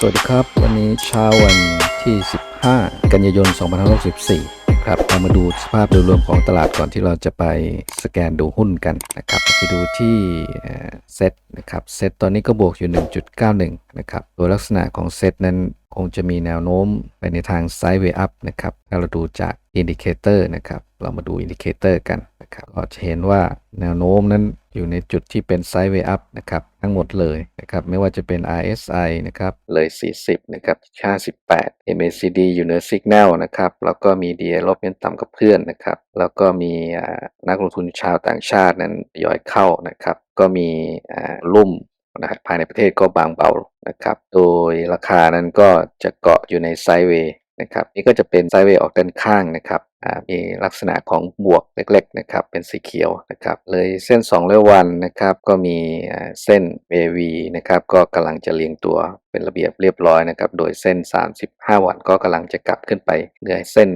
สวัสดีครับ วันนี้เช้าวันที่ 15 กันยายน 2564 ครับเรามาดูสภาพโดยรวมของตลาดก่อนที่เราจะไปสแกนดูหุ้นกันนะครับไปดูที่เซตนะครับเซตตอนนี้ก็บวกอยู่ 1.91 นะครับโดยลักษณะของเซตนั้น คงจะมีแนวโน้มไปในทางไซด์เวย์อัพนะครับถ้าเราดูจากอินดิเคเตอร์นะครับ เรามาดูอินดิเคเตอร์กันนะครับ ก็จะเห็นว่าแนวโน้มนั้นอยู่ในจุดที่เป็นไซด์เวย์อัพนะครับ ทั้งหมดเลยนะครับ ไม่ว่าจะเป็น RSI นะครับ เลย 40 นะครับ 58 MACD อยู่เหนือ Signal นะครับ แล้วก็มี DA ลบยันต่ำกับเพื่อนนะครับ แล้วก็มีนักลงทุนชาวต่างชาตินั้นทยอยเข้านะครับ ก็มีลุ่ม นะครับภายในประเทศก็บางเบานะครับ โดยราคานั้นก็จะเกาะอยู่ในไซด์เวย์นะครับนี่ก็จะเป็นไซด์เวย์ออกด้านข้างนะครับมีลักษณะของบวกเล็กๆนะครับเป็นสีเขียวนะครับเลยเส้น2เรือวันนะครับก็มีเส้น AV นะครับก็กำลังจะเรียงตัวเป็นระเบียบเรียบร้อยนะครับโดยเส้น 35 วันก็กำลังจะกลับขึ้นไปเหนือเส้น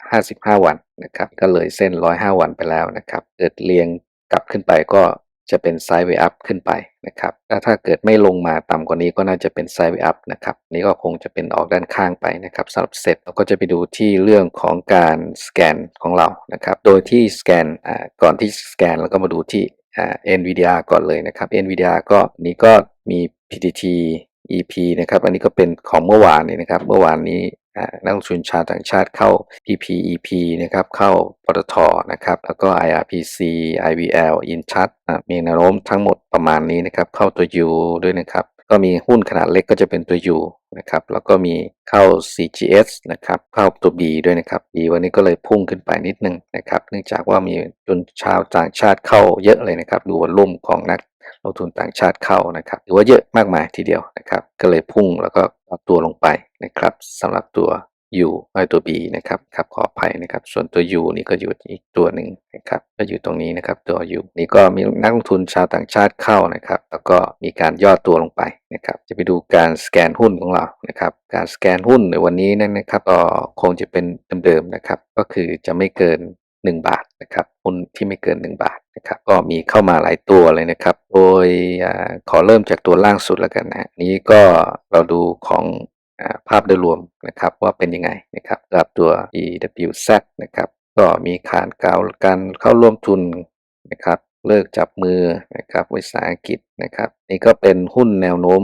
55 วันนะครับก็เลยเส้น 105 วันไปแล้วนะครับเกิดเรียงกลับขึ้นไปก็ จะเป็นไซด์เวอัพขึ้นไปนะครับถ้าถ้าเกิดไม่ลงมาต่ำกว่านี้ก็น่าจะเป็นไซด์เวอัพนะครับนี่ก็คงจะเป็นออกด้านข้างไปนะครับสำหรับเซตเราก็จะไปดูที่เรื่องของการสแกนของเรานะครับโดยที่สแกนอ่าก่อนที่สแกนเราก็มาดูที่อ่า NVIDIA ก่อนเลยนะครับ NVIDIA ก็นี้ก็มี PTT EP นะครับ อันนี้ก็เป็นของเมื่อวานนี้นะครับ เมื่อวานนี้ นักลงทุนชาวต่างชาติเข้า PPEP นะครับเข้าปตทนะครับแล้วก็ IRPC IVL InChat อ่ามีแนวโน้มทั้งหมดประมาณนี้นะครับเข้าตัว U ด้วยนะครับก็มีหุ้นขนาดเล็กก็จะเป็นตัว U นะครับแล้วก็มีเข้า CGS นะครับเข้าตัว B ด้วยนะครับ B วันนี้ก็เลยพุ่งขึ้นไปนิดนึงนะครับเนื่องจากว่ามีจนชาวต่างชาติเข้าเยอะเลยนะครับดูวอลุ่มของนัก ลงทุนต่างชาติเข้านะครับถือว่าเยอะมากมายทีเดียวนะครับ ก็เลยพุ่งแล้วก็ปรับตัวลงไปนะครับสำหรับตัว U ไอตัว B นะครับครับขออภัยนะครับ ส่วนตัว U นี่ก็อยู่อีกตัวหนึ่งนะครับก็อยู่ตรงนี้นะครับตัว U นี่ก็มีนักลงทุนชาวต่างชาติเข้านะครับ แล้วก็มีการย่อตัวลงไปนะครับ จะไปดูการสแกนหุ้นของเรานะครับ การสแกนหุ้นในวันนี้นั่นนะครับก็คงจะเป็นเดิมๆนะครับ ก็คือจะไม่เกิน 1 บาทนะครับหุ้นที่ไม่เกิน 1 บาท นะครับก็มีเข้ามาหลายตัวเลยนะครับ โดยอขอเริ่มจากตัวล่างสุดแล้วกันนะนี้ก็เราดูของภาพโดยรวมนะครับว่าเป็นยังไงนะครับสำหรับตัว EWZ นะครับก็มีขานกล่าวการเข้าร่วมทุนนะครับเลิกจับมือนะครับวิสาหกิจนะครับ นี่ก็เป็นหุ้นแนวโน้ม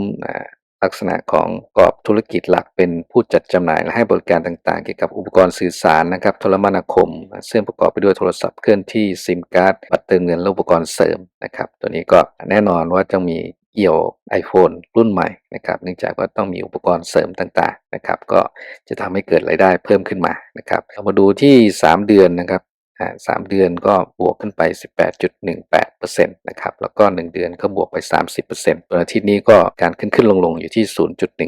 ลักษณะของปรอบธุรกิจหลักเป็นผู้จัดจำหน่ายและให้บริการต่างๆ เกี่ยวกับอุปกรณ์สื่อสารนะครับโทรมนาคม ซึ่งประกอบไปด้วยโทรศัพท์เคลื่อนที่ซิมการ์ดบัตรเติมเงินและอุปกรณ์เสริมนะครับตัวนี้ก็แน่นอนว่าจะมีเอี่ยว iPhone รุ่นใหม่นะครับเนื่องจากว่าต้องมีอุปกรณ์เสริมต่างๆนะครับก็จะทำให้เกิดรายได้เพิ่มขึ้นมานะครับเรามาดูที่ 3 เดือนนะครับ สามเดือนก็บวกขึ้นไป 18.18%นะครับ แล้วก็ 1 เดือนก็บวกไป 30%ตัวอาทิตย์นี้ก็การขึ้นขึ้นลงลงอยู่ที่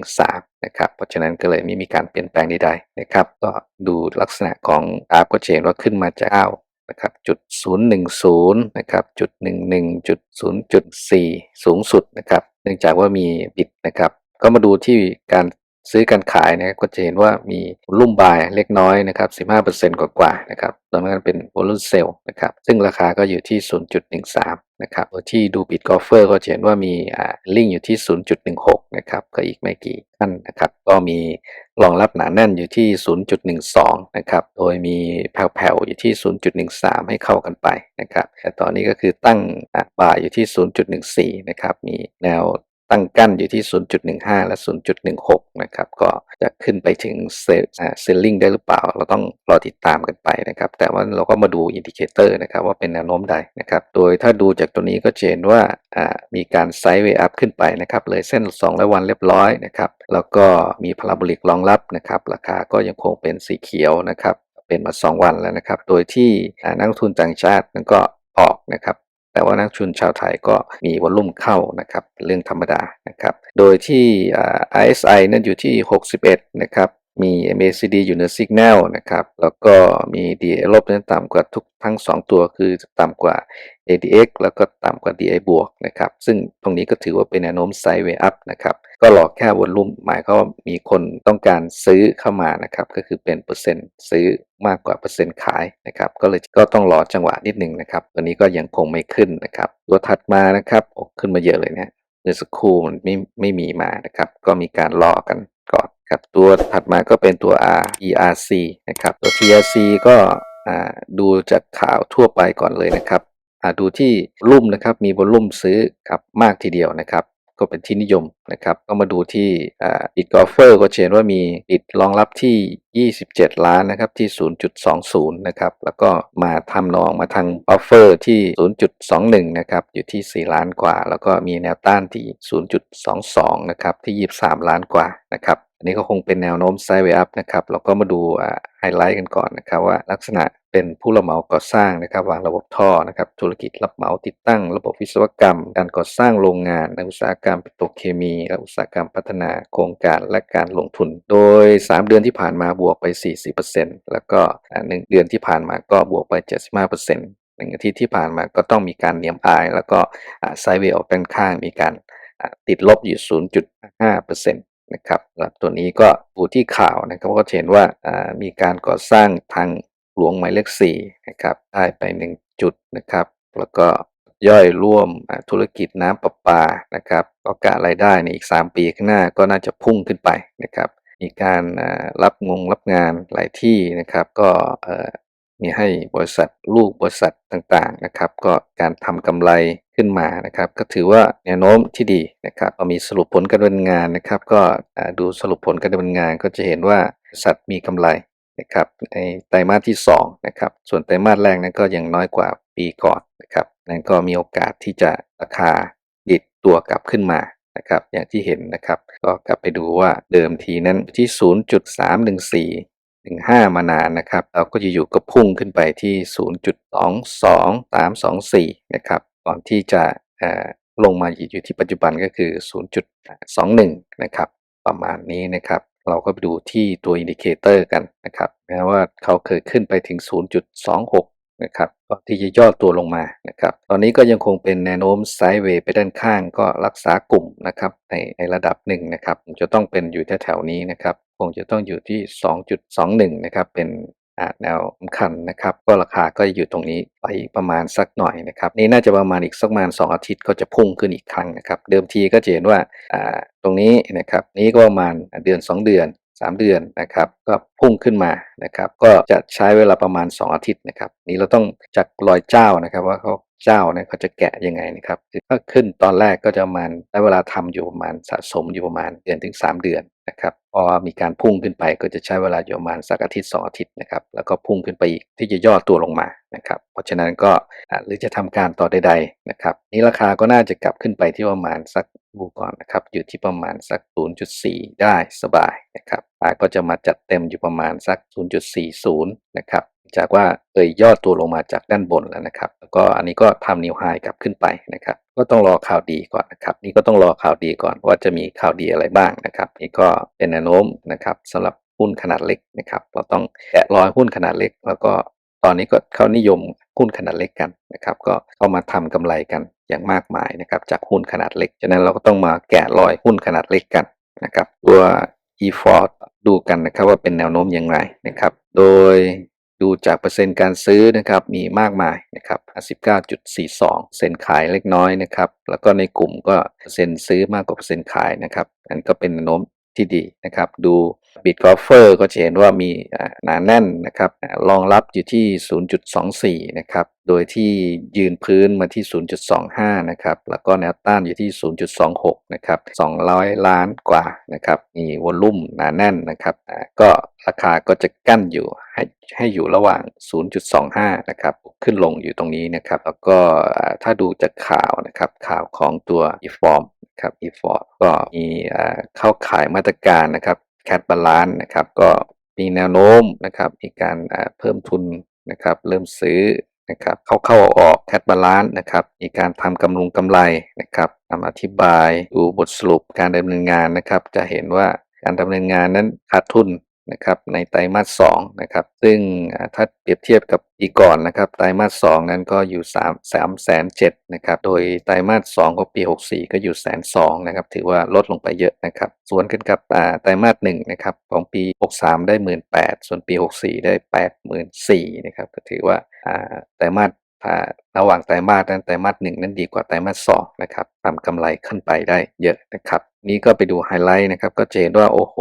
0.13 นะครับ เพราะฉะนั้นก็เลยไม่มีการเปลี่ยนแปลงใดๆนะครับ ก็ดูลักษณะของกราฟก็จะเห็นว่าขึ้นมาจากอ้าวนะครับจุด010นะครับจุด11จุด0.4 สูงสุดนะครับ เนื่องจากว่ามีบิดนะครับ ก็มาดูที่การ ซื้อการขายนะก็จะเห็นว่ามีลุ่มบายเล็กน้อยนะครับ 15%กว่าๆนะครับตอนนั้นเป็น volume sell นะครับ ซึ่งราคาก็อยู่ที่ 0.13 นะครับโดยที่ดูบิดกอล์ฟเฟอร์ก็จะเห็นว่ามีอ่าลิงอยู่ที่ 0.16 นะครับ ก็อีกไม่กี่ขั้นนะครับ ก็มีรองรับหนาแน่นอยู่ที่ 0.12 นะครับ โดยมีแผ่วๆ อยู่ที่ 0.13 ให้เข้ากันไปนะครับ แต่ตอนนี้ก็คือตั้งบ่ายอยู่ที่ 0.14 นะครับ มีแนว ตั้งกั้นอยู่ที่ 0.15 และ 0.16 นะครับ ก็จะขึ้นไปถึงเซลลิงได้หรือเปล่า เราต้องรอติดตามกันไปนะครับ แต่ว่าเราก็มาดูอินดิเคเตอร์นะครับว่าเป็นแนวโน้มใดนะครับ โดยถ้าดูจากตัวนี้ก็เห็นว่ามีการไซด์เวอัพขึ้นไปนะครับ เลยเส้น 2 และวันเรียบร้อยนะครับ แล้วก็มีพาราโบลิกรองรับนะครับ ราคาก็ยังคงเป็นสีเขียวนะครับ เป็นมา 2 วันแล้วนะครับ โดยที่นักลงทุนต่างชาตินั้นก็ออกนะครับ แต่ว่านักทุนชาวไทยก็มีวอลลุ่มเข้านะครับเรื่องธรรมดานะครับ โดยที่ ISI นั้นอยู่ที่ 61 นะครับ มี MACD อยู่เหนือ Signal นะครับ แล้วก็มี DA ลบนั้นต่ำกว่าทุกทั้ง 2 ตัวคือต่ำกว่า ADX แล้วก็ต่ำกว่า DA บวกนะครับ ซึ่งตรงนี้ก็ถือว่าเป็นแนวโน้มไซด์เวย์อัพนะครับ ก็รอแค่วอลลุ่มหมายความว่ามีคนต้องการซื้อเข้ามานะครับ ก็คือเป็นเปอร์เซ็นต์ซื้อมากกว่าเปอร์เซ็นต์ขายนะครับ ก็เลยก็ต้องรอจังหวะนิดหนึ่งนะครับ ตัวนี้ก็ยังคงไม่ขึ้นนะครับ ตัวถัดมานะครับขึ้นมาเยอะเลยนะเมื่อสักครู่มันไม่ไม่มีมานะครับ ก็มีการรอกัน ครับตัวถัดมาก็เป็นตัว R ERC นะครับตัว TRC ก็ดูจากข่าวทั่วไปก่อนเลยนะครับดูที่รุ่มนะครับมีวอลุ่มซื้อครับมากทีเดียวนะครับก็เป็นที่นิยมนะครับก็มาดูที่อ่าบิตกอล์ฟเฟอร์ก็เห็นว่ามีบิตรองรับที่ 27 ล้านนะครับที่ 0.20 นะครับ แล้วก็มาทำนองมาทางออฟเฟอร์ที่ 0.21 นะครับ อยู่ที่ 4 ล้านกว่า แล้วก็มีแนวต้านที่ 0.22 นะครับที่ 23 ล้านกว่านะครับ นนี้ก็คงเป็นแนวโน้มไซด์เวอัพนะครับเราก็มาดูไฮไลท์กันก่อนนะครับว่าลักษณะเป็นผู้รับเหมาก่อสร้างนะครับวางระบบท่อนะครับธุรกิจรับเหมาติดตั้ง ระบบวิศวกรรม การก่อสร้างโรงงานในอุตสาหกรรมปิโตรเคมี และอุตสาหกรรมพัฒนาโครงการและการลงทุน โดย 3 เดือนที่ผ่านมาบวกไป 40%แล้วก็อ่าหนึ่งเดือนที่ผ่านมาก็บวกไป 75%หนึ่งอาทิตย์ที่ผ่านมาก็ต้องมีการเนียมอาย แล้วก็ไซด์เวออกด้านข้างมีการติดลบอยู่ 0.5%นะครับแล้วตัวนี้ก็ดูที่ข่าวนะครับก็จะเห็นว่าอ่ามีการก่อสร้างทางหลวงหมายเลข4นะครับได้ไป 1 จุดนะครับ แล้วก็ย่อยร่วมธุรกิจน้ำประปานะครับก็กะรายได้ในอีก 3 ปีข้างหน้าก็น่าจะพุ่งขึ้นไปนะครับ มีการรับงงรับงานหลายที่นะครับ ก็ มีให้บริษัทลูกบริษัทต่างๆนะครับ ก็การทำกำไรขึ้นมานะครับ ก็ถือว่าแนวโน้มที่ดีนะครับพอมีสรุปผลการดำเนินงานนะครับ ก็ดูสรุปผลการดำเนินงานก็จะเห็นว่าบริษัทมีกำไรนะครับในไตรมาสที่2นะครับส่วนไตรมาสแรกนั้นก็ยังน้อยกว่าปีก่อนนะครับนั่นก็มีโอกาสที่จะราคาดิดตัวกลับขึ้นมานะครับอย่างที่เห็นนะครับ ก็กลับไปดูว่าเดิมทีนั้นที่ 0.314 15 มานานนะครับ เราก็จะอยู่ก็พุ่งขึ้นไปที่ 0.22324 นะครับ ก่อนที่จะลงมาอยู่ที่ปัจจุบันก็คือ 0.21 นะครับ ประมาณนี้นะครับ เราก็ไปดูที่ตัวอินดิเคเตอร์กันนะครับแม้ว่าเขาเคยขึ้นไปถึง 0.26 นะครับก่อนที่จะย่อตัวลงมานะครับ ตอนนี้ก็ยังคงเป็นแนวโน้มไซด์เวย์ไปด้านข้างก็รักษากลุ่มนะครับในในระดับหนึ่งนะครับ จะต้องเป็นอยู่แถวๆนี้นะครับ คงจะต้องอยู่ที่ 2.21 นะครับ เป็นแนวสำคัญนะครับ ก็ราคาก็อยู่ตรงนี้ไปประมาณสักหน่อยนะครับ นี่น่าจะประมาณอีกสักประมาณ 2 อาทิตย์ก็จะพุ่งขึ้นอีกครั้งนะครับ เดิมทีก็จะเห็นว่าตรงนี้นะครับ นี้ก็ประมาณเดือน 2 เดือน 3 เดือนนะครับ ก็พุ่งขึ้นมานะครับ ก็จะใช้เวลาประมาณ 2 อาทิตย์นะครับ นี้เราต้องจากรอยเจ้านะครับว่าเขาเจ้าเนี่ยเขาจะแกะยังไงนะครับถ้าขึ้นตอนแรกก็จะประมาณได้เวลาทำอยู่ประมาณสะสมอยู่ประมาณเดือนถึง 3 เดือน นะครับพอมีการพุ่งขึ้นไปก็จะใช้เวลาอยู่ประมาณสักอาทิตย์2องอาทิตย์นะครับ แล้วก็พุ่งขึ้นไปอีกที่จะย่อตัวลงมานะครับ เพราะฉะนั้นก็หรือจะทำการต่อใดๆนะครับนี้ราคาก็น่าจะกลับขึ้นไปที่ประมาณสักดูก่อนนะครับ อยู่ที่ประมาณสัก 0.4 ได้สบายนะครับอ่าก็จะมาจัดเต็มอยู่ประมาณสัก 0.40 นะครับจากว่าเอ่ยย่อตัวลงมาจากด้านบนแล้วนะครับ แล้วก็อันนี้ก็ทำนิวไฮกลับขึ้นไปนะครับ ก็ต้องรอข่าวดีก่อนนะครับ นี่ก็ต้องรอข่าวดีก่อนว่าจะมีข่าวดีอะไรบ้างนะครับ นี่ก็เป็นแนวโน้มนะครับสำหรับหุ้นขนาดเล็กนะครับ เราต้องแกะรอยหุ้นขนาดเล็ก แล้วก็ตอนนี้ก็เขานิยมหุ้นขนาดเล็กกันนะครับ ก็เข้ามาทำกำไรกันอย่างมากมายนะครับ จากหุ้นขนาดเล็กฉะนั้นเราก็ต้องมาแกะรอยหุ้นขนาดเล็กกันนะครับ ตัว e f o r ดูกันนะครับว่าเป็นแนวโน้มอย่างไรนะครับ โดย ดูจากเปอร์เซ็นต์การซื้อนะครับมีมากมายนะครับ19.42 เซ็นขายเล็กน้อยนะครับ แล้วก็ในกลุ่มก็เปอร์เซ็นต์ซื้อมากกว่าเปอร์เซ็นต์ขายนะครับอันก็เป็นแนวโน้มที่ดีนะครับ ดู บิตกอฟเฟอร์ก็จะเห็นว่ามีหนาแน่นนะครับรองรับอยู่ที่ 0.24 นะครับ โดยที่ยืนพื้นมาที่ 0.25 นะครับ แล้วก็แนวต้านอยู่ที่ 0.26 นะครับ 200 ล้านกว่านะครับ มีวอลลุ่มหนาแน่นนะครับ ก็ราคาก็จะกั้นอยู่ให้ให้อยู่ระหว่าง 0.25 นะครับ ขึ้นลงอยู่ตรงนี้นะครับ แล้วก็ถ้าดูจากข่าวนะครับ ข่าวของตัว e-form นะครับ e-form ก็มีเข้าขายมาตรการนะครับ แคดบาลานนะครับ ก็มีแนวโน้มนะครับ มีการเพิ่มทุนนะครับ เริ่มซื้อนะครับเข้าเข้าออกแคดบาลานนะครับ มีการทำกำลงกำไรนะครับนำอธิบายดูบทสรุปการดำเนินงานนะครับ จะเห็นว่าการดำเนินงานนั้นขาดทุน นะครับในไตรมาส2นะครับซึ่งถ้าเปรียบเทียบกับปีก่อนนะครับไตรมาส2นั้นก็อยู่3 3แสน7นะครับโดยไตรมาส2ของปี 64 ก็อยู่แสน2นะครับถือว่าลดลงไปเยอะนะครับส่วนกันกับไตรมาส1นะครับของปี 63 ได้ 18,000ส่วนปี 64 ได้ 84,000นะครับก็ถือว่าไตรมาสระหว่างไตรมาสนั้นไตรมาสหนึ่งนั้นดีกว่าไตรมาสสองนะครับทำกำไรขึ้นไปได้เยอะนะครับ นี้ก็ไปดูไฮไลท์นะครับ ก็จะเห็นว่าโอ้โห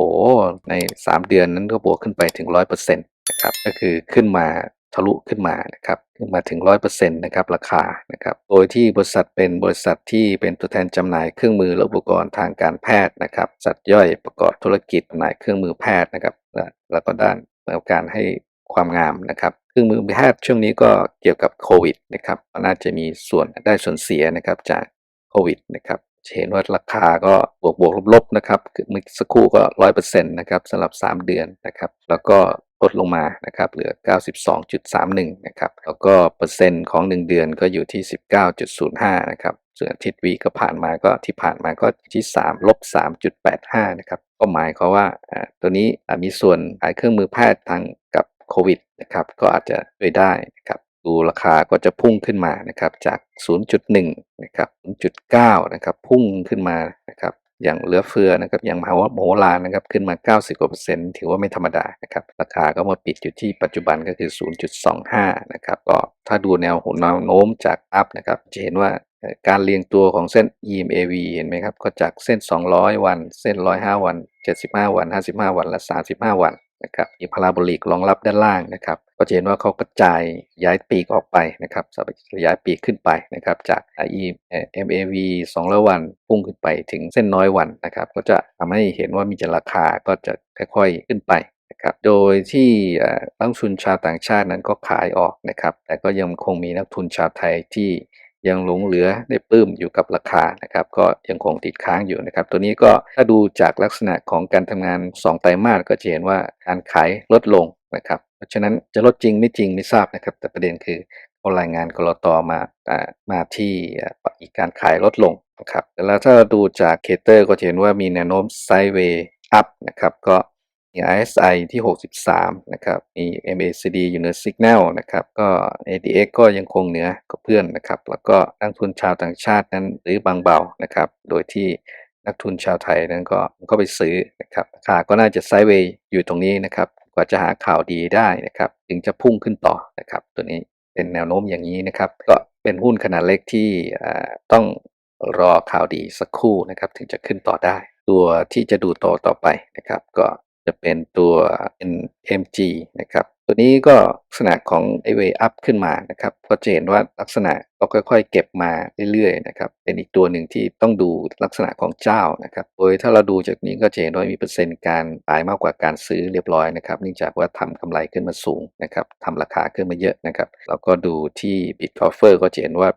ใน 3 เดือนนั้นก็บวกขึ้นไปถึง 100%นะครับ ก็คือขึ้นมาทะลุขึ้นมานะครับ ขึ้นมาถึง 100%นะครับราคานะครับ โดยที่บริษัทเป็นบริษัทที่เป็นตัวแทนจำหน่ายเครื่องมือและอุปกรณ์ทางการแพทย์นะครับ สัตว์ย่อยประกอบธุรกิจจำหน่ายเครื่องมือแพทย์นะครับ แล้วก็ด้านการให้ความงามนะครับเครื่องมือแพทย์ช่วงนี้ก็เกี่ยวกับโควิดนะครับน่าจะมีส่วนได้ส่วนเสียนะครับจากโควิดนะครับ เห็นว่าราคาก็บวกบวกลบๆนะครับเมื่อสักครู่ก็ร้อยเปอร์เซ็นต์นะครับสำหรับ 3 เดือนนะครับ แล้วก็ลดลงมานะครับเหลือ 92.31 นะครับ แล้วก็เปอร์เซ็นต์ของ 1 เดือนก็อยู่ที่ 19.05 นะครับ ส่วนอาทิตย์วีก็ผ่านมาก็ที่ผ่านมาก็ที่3ลบ3.85 นะครับ ก็หมายความว่าตัวนี้มีส่วนขายเครื่องมือแพทย์ทางกับโควิดนะครับ ก็อาจจะช่วยได้นะครับ ดูราคาก็จะพุ่งขึ้นมานะครับจาก 0.1 นะครับ 0.9 นะครับพุ่งขึ้นมานะครับอย่างเหลือเฟือนะครับอย่างมหาโมโหลานนะครับขึ้นมา 90กว่าเปอร์เซ็นต์ถือว่าไม่ธรรมดานะครับราคาก็มาปิดอยู่ที่ปัจจุบันก็คือ 0.25 นะครับก็ถ้าดูแนวโหนแนวโน้มจากอัพนะครับจะเห็นว่าการเรียงตัวของเส้น EMAV เห็นไหมครับ ก็จากเส้น 200 วัน เส้น 105 วัน 75 วัน 55 วัน และ 35 วัน นะครับมีพาราโบลิกรองรับด้านล่างนะครับ ก็จะเห็นว่าเขากระจายย้ายปีกออกไปนะครับย้ายปีกขึ้นไปนะครับ จาก e MAV 200วันพุ่งขึ้นไปถึงเส้นน้อยวันนะครับ ก็จะทำให้เห็นว่ามีจราคาก็จะค่อยๆขึ้นไปนะครับ โดยที่นักทุนชาวต่างชาตินั้นก็ขายออกนะครับ แต่ก็ยังคงมีนักทุนชาวไทยที่ ยังหลงเหลือได้ปื้มอยู่กับราคานะครับก็ยังคงติดค้างอยู่นะครับ ตัวนี้ก็ถ้าดูจากลักษณะของการทำงาน 2 ไตรมาสก็จะเห็นว่าการขายลดลงนะครับ เพราะฉะนั้นจะลดจริงไม่จริงไม่ทราบนะครับ แต่ประเด็นคือเขารายงานกรตมามาที่อีกการขายลดลงนะครับแล้วถ้าดูจากเคเตอร์ก็จะเห็นว่ามีแนวโน้มไซด์เวย์อัพนะครับก็ มี RSI ที่ 63 นะครับ มี MACD อยู่เหนือ Signal นะครับ ก็ ADX ก็ยังคงเหนือกับเพื่อนนะครับ แล้วก็นักทุนชาวต่างชาตินั้นหรือบางเบานะครับ โดยที่นักทุนชาวไทยนั้นก็ก็ไปซื้อนะครับราคาก็น่าจะไซด์เวย์อยู่ตรงนี้นะครับ กว่าจะหาข่าวดีได้นะครับ ถึงจะพุ่งขึ้นต่อนะครับ ตัวนี้เป็นแนวโน้มอย่างนี้นะครับ ก็เป็นหุ้นขนาดเล็กที่ต้องรอข่าวดีสักครู่นะครับ ถึงจะขึ้นต่อได้ ตัวที่จะดูต่อต่อไปนะครับ ก็ จะเป็นตัว NMG นะครับตัวนี้ก็ลักษณะของไอเวอัพขึ้นมานะครับก็จะเห็นว่าลักษณะก็ค่อยๆ เก็บมาเรื่อยๆนะครับเป็นอีกตัวหนึ่งที่ต้องดูลักษณะของเจ้านะครับ โดยถ้าเราดูจากนี้ก็จะเห็นว่ามีเปอร์เซ็นต์การขายมากกว่าการซื้อเรียบร้อยนะครับเนื่องจากว่าทำกำไรขึ้นมาสูงนะครับทำราคาขึ้นมาเยอะนะครับแล้วก็ดูที่ Bitcoin ก็จะเห็นว่า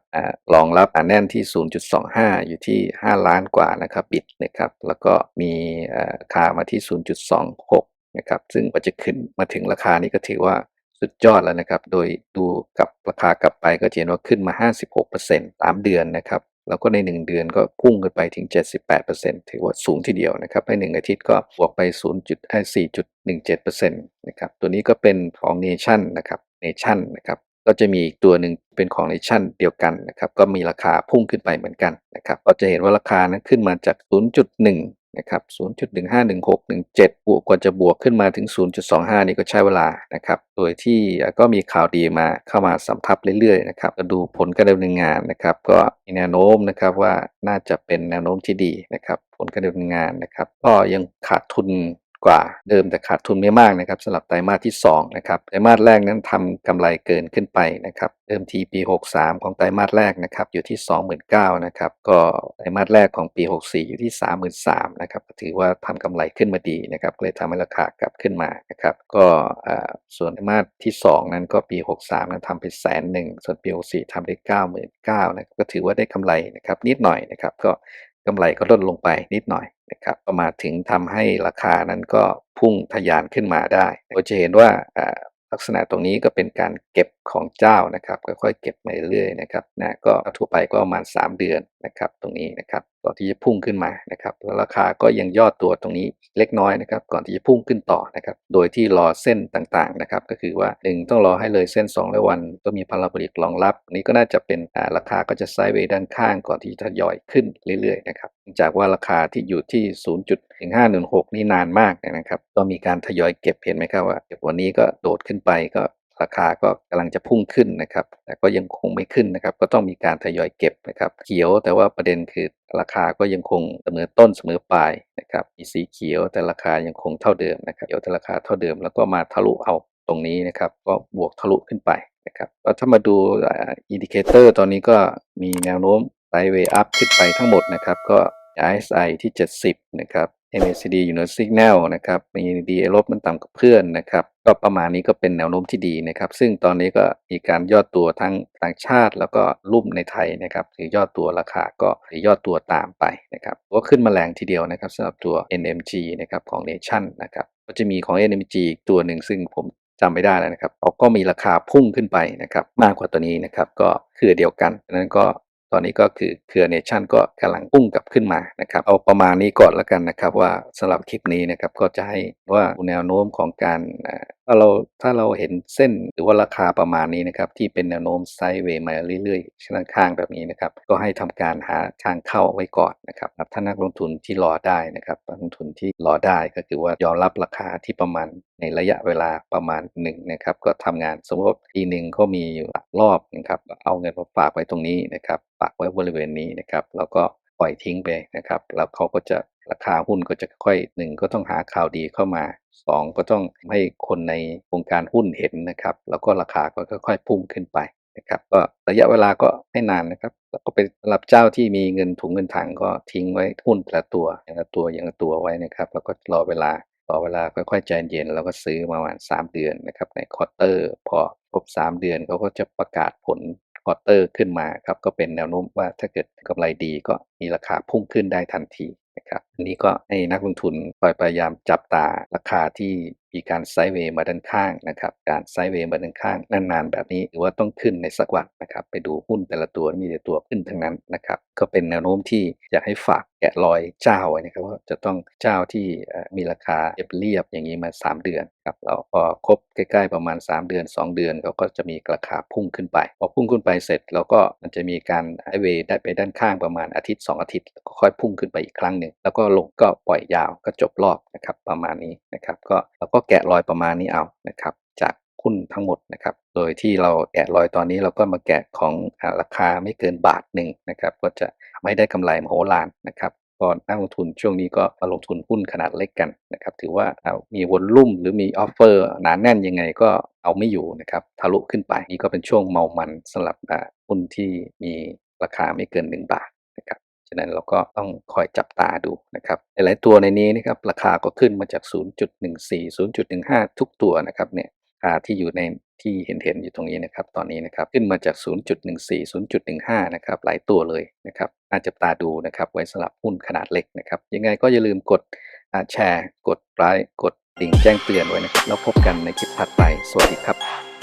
รองรับแน่นที่ 0.25 อยู่ที่ 5 ล้านกว่านะครับบิตนะครับแล้วก็มีคามาที่ 0.26 นะครับ ซึ่งพอจะขึ้นมาถึงราคานี้ก็ถือว่าสุดยอดแล้วนะครับ โดยดูกับราคากลับไปก็เห็นว่าขึ้นมา 56%ตามเดือนนะครับ แล้วก็ใน 1 เดือนก็พุ่งขึ้นไปถึง 78%ถือว่าสูงทีเดียวนะครับ ใน 1 อาทิตย์ก็บวกไป 0.4.17%นะครับ ตัวนี้ก็เป็นของ Nation นะครับ Nation นะครับ ก็จะมีอีกตัวหนึ่งเป็นของ Nation เดียวกันนะครับ ก็มีราคาพุ่งขึ้นไปเหมือนกันนะครับ ก็จะเห็นว่าราคานั้นขึ้นมาจาก 0.1 นะครับ 0.151617 บวกกว่าจะบวกขึ้นมาถึง 0.25 นี่ก็ใช้เวลานะครับ โดยที่ก็มีข่าวดีมาเข้ามาสัมทับเรื่อยๆนะครับก็ดูผลการดำเนินงานนะครับ ก็มีแนวโน้มนะครับว่าน่าจะเป็นแนวโน้มที่ดีนะครับ ผลการดำเนินงานนะครับ ก็ยังขาดทุน กว่าเดิมแต่ขาดทุนไม่มากนะครับสำหรับไตรมาสที่2นะครับไตรมาสแรกนั้นทำกำไรเกินขึ้นไปนะครับเดิมทีปี 63 ของไตรมาสแรกนะครับอยู่ที่ 29,000นะครับก็ไตรมาสแรกของปี 64 อยู่ที่ 33,000นะครับถือว่าทำกำไรขึ้นมาดีนะครับเลยทำให้ราคากลับขึ้นมานะครับก็ส่วนไตรมาสที่ 2 นั้นก็ปี 63 นั้นทำไปแสนหนึ่งส่วนปี 64ทำได้ 99,000นะครับก็ถือว่าได้กำไรนะครับนิดหน่อยนะครับก็ กำไรก็ลดลงไปนิดหน่อยนะครับก็มาถึงทำให้ราคานั้นก็พุ่งทะยานขึ้นมาได้เราจะเห็นว่าลักษณะตรงนี้ก็เป็นการเก็บของเจ้านะครับค่อยๆเก็บมาเรื่อยๆนะครับนะก็ทั่วไปก็ประมาณ 3 เดือนนะครับตรงนี้นะครับ ก่อนที่จะพุ่งขึ้นมานะครับแล้วราคาก็ยังย่อตัวตรงนี้เล็กน้อยนะครับ ก่อนที่จะพุ่งขึ้นต่อนะครับ โดยที่รอเส้นต่างๆนะครับ ก็คือว่า 1 ต้องรอให้เลยเส้น2ร้อยวันต้องมีพาราโบลิกรองรับ นี้ก็น่าจะเป็นราคาก็จะไซด์เวย์ด้านข้างก่อนที่จะย่อยขึ้นเรื่อยๆนะครับเนื่องจากว่าราคาที่อยู่ที่ 0.1516 นี่นานมากนะครับ ก็มีการทยอยเก็บเห็นไหมครับว่าเก็บวันนี้ก็โดดขึ้นไปก็ ราคาก็กำลังจะพุ่งขึ้นนะครับ แต่ก็ยังคงไม่ขึ้นนะครับ ก็ต้องมีการทยอยเก็บนะครับ เขียวแต่ว่าประเด็นคือราคาก็ยังคงเสมอต้นเสมอปลายนะครับมีสีเขียวแต่ราคายังคงเท่าเดิมนะครับเขียวแต่ราคาเท่าเดิมแล้วก็มาทะลุเอาตรงนี้นะครับ ก็บวกทะลุขึ้นไปนะครับก็ถ้ามาดูอินดิเคเตอร์ตอนนี้ก็มีแนวโน้มไซด์เวย์อัพขึ้นไปทั้งหมดนะครับ ก็ RSI ที่ 70 นะครับ MACD อยู่ใน Signal นะครับ มี DA ลบมันต่ำกับเพื่อนนะครับ ก็ประมาณนี้ก็เป็นแนวโน้มที่ดีนะครับ ซึ่งตอนนี้ก็มีการย่อตัวทั้งต่างชาติ แล้วก็รุ่มในไทยนะครับถือย่อตัวราคาก็ถือย่อตัวตามไปนะครับก็ขึ้นมาแรงทีเดียวนะครับสำหรับตัว NMG นะครับของ Nation นะครับก็จะมีของ NMG อีกตัวหนึ่งซึ่งผมจำไม่ได้แล้วนะครับเขาก็มีราคาพุ่งขึ้นไปนะครับ มากกว่าตัวนี้นะครับ ก็คือเดียวกันดังนั้นก็ อนนี้ก็คือเครือเนชั่นก็กำลังปุ้งกลับขึ้นมานะครับเอาประมาณนี้ก่อนแล้วกันนะครับว่าสำหรับคลิปนี้นะครับก็จะให้ว่าแนวโน้มของการ ถ้าเราถ้าเราเห็นเส้นหรือว่าราคาประมาณนี้นะครับ ที่เป็นแนวโน้มไซด์เวย์มาเรื่อยๆชั้นข้างแบบนี้นะครับ ก็ให้ทำการหาทางเข้าไว้ก่อนนะครับถ้านักลงทุนที่รอได้นะครับนักลงทุนที่รอได้ก็คือว่ายอมรับราคาที่ประมาณในระยะเวลาประมาณหนึ่งนะครับ ก็ทำงานสมมติทีหนึ่งก็มีอยู่รอบนะครับ เอาเงินมาฝากไว้ตรงนี้นะครับฝากไว้บริเวณนี้นะครับ แล้วก็ ปล่อยทิ้งไปนะครับ แล้วเขาก็จะราคาหุ้นก็จะค่อยหนึ่งก็ต้องหาข่าวดีเข้ามาสองก็ต้องให้คนในวงการหุ้นเห็นนะครับ แล้วก็ราคาก็ค่อยๆพุ่งขึ้นไปนะครับ ก็ระยะเวลาก็ไม่นานนะครับ แล้วก็เป็นสำหรับเจ้าที่มีเงินถุงเงินถังก็ทิ้งไว้หุ้นแต่ละตัวอย่างละตัวอย่างละตัวไว้นะครับ แล้วก็รอเวลารอเวลาค่อยๆใจเย็นแล้วก็ซื้อมาประมาณ3เดือนนะครับในควอเตอร์พอครบ3 เดือนเขาก็จะประกาศผล ควอเตอร์ขึ้นมาครับก็เป็นแนวโน้มว่าถ้าเกิดกำไรดีก็มีราคาพุ่งขึ้นได้ทันทีนะครับอันนี้ก็ให้นักลงทุนคอยพยายามจับตาราคาที่ มีการไซด์เวย์มาด้านข้างนะครับ การไซด์เวย์มาด้านข้างนานๆแบบนี้หรือว่าต้องขึ้นในสักวันนะครับ ไปดูหุ้นแต่ละตัวมีแต่ตัวขึ้นทั้งนั้นนะครับ ก็เป็นแนวโน้มที่อยากให้ฝากแกะรอยเจ้าไว้นะครับว่าจะต้องเจ้าที่มีราคาเรียบๆอย่างนี้มา 3 เดือนครับแล้วพอครบใกล้ๆประมาณ 3 เดือน 2 เดือนเขาก็จะมีราคาพุ่งขึ้นไป พอพุ่งขึ้นไปเสร็จแล้วก็มันจะมีการไฮเวย์ได้ไปด้านข้างประมาณอาทิตย์ 2 อาทิตย์ก็ค่อยพุ่งขึ้นไปอีกครั้งหนึ่งแล้วก็ลงก็ปล่อยยาวก็จบรอบนะครับประมาณนี้นะครับก็เราก็แกะรอยประมาณนี้เอานะครับ จากหุ้นทั้งหมดนะครับ โดยที่เราแกะรอยตอนนี้เราก็มาแกะของราคาไม่เกินบาทหนึ่งนะครับ ก็จะไม่ได้กำไรมโหฬารนะครับก็นักลงทุนช่วงนี้ก็มาลงทุนหุ้นขนาดเล็กกันนะครับ ถือว่าามีวอลลุ่มหรือมีออฟเฟอร์หนาแน่นยังไงก็เอาไม่อยู่นะครับทะลุขึ้นไปนี่ก็เป็นช่วงเมามันสำหรับหุ้นที่มีราคาไม่เกิน 1 บาท ฉะนั้นเราก็ต้องคอยจับตาดูนะครับหลายๆตัวในนี้นะครับราคาก็ขึ้นมาจาก 0.14 0.15 ทุกตัวนะครับเนี่ยราคาที่อยู่ในที่เห็นเห็นอยู่ตรงนี้นะครับ ตอนนี้นะครับขึ้นมาจาก 0.14 0.15 นะครับหลายตัวเลยนะครับน่าจับตาดูนะครับไว้สำหรับหุ้นขนาดเล็กนะครับ ยังไงก็อย่าลืมกดแชร์ กดไลค์กดดิ่งแจ้งเตือนไว้นะครับ แล้วพบกันในคลิปถัดไป สวัสดีครับ